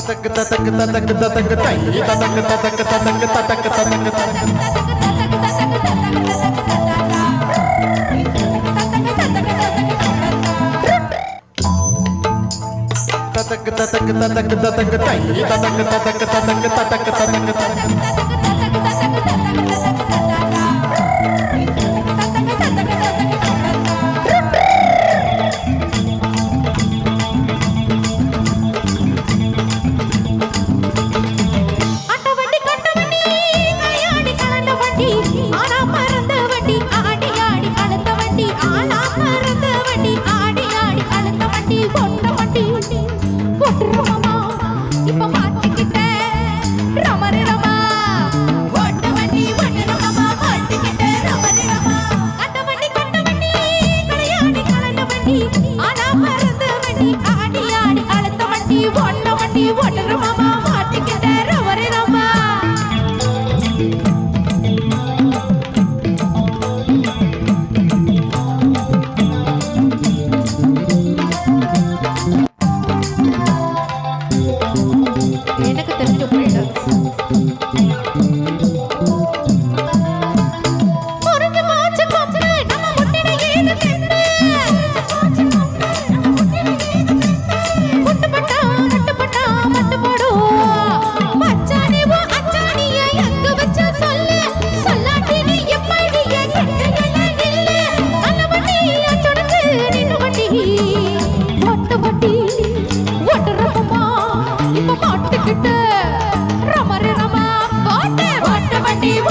ததக்கு ததக்கு ததக்கு ததக்கு தை ததக்கு ததக்கு ததக்கு ததக்கு ததக்கு ததக்கு ததக்கு ததக்கு ததக்கு ததக்கு தை ததக்கு ததக்கு ததக்கு ததக்கு ததக்கு ததக்கு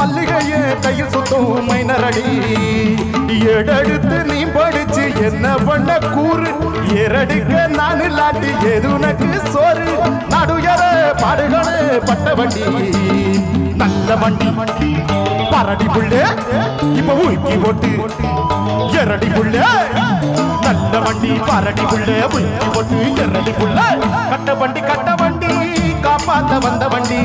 மல்லிகையே கையில் சுத்தும் மைனரடி எடெடுத்து நீ படிச்சு என்ன பண்ண கூறு? எரடிக்க நான் இல்லாட்டி எது உனக்கு சோறு? நடுயர பாடுகளே பட்ட வண்டி. நல்ல வண்டி. பரடி புள்ளே இப்ப உருக்கி போட்டு. எரடி புள்ளே நல்ல வண்டி. பரடி புள்ளே உருக்கி போட்டு எரடி புள்ளே. கட்ட வண்டி கட்ட வண்டி காப்பாத்த வந்த வண்டி.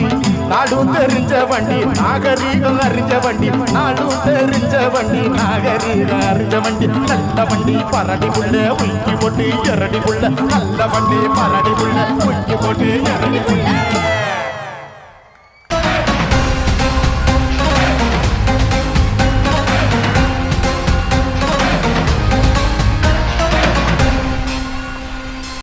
நாடும் தெரிஞ்ச வண்டி நாகரீகம் அறிஞ்ச வண்டி. நாடும் தெரிஞ்ச வண்டி நாகரீகம் அறிஞ்ச வண்டி. நல்ல வண்டி பரடி புள்ளே உருக்கி போட்டு எரடி புள்ள நல்ல வண்டி பரடி புள்ள உருக்கி போட்டு எரடி புள்ள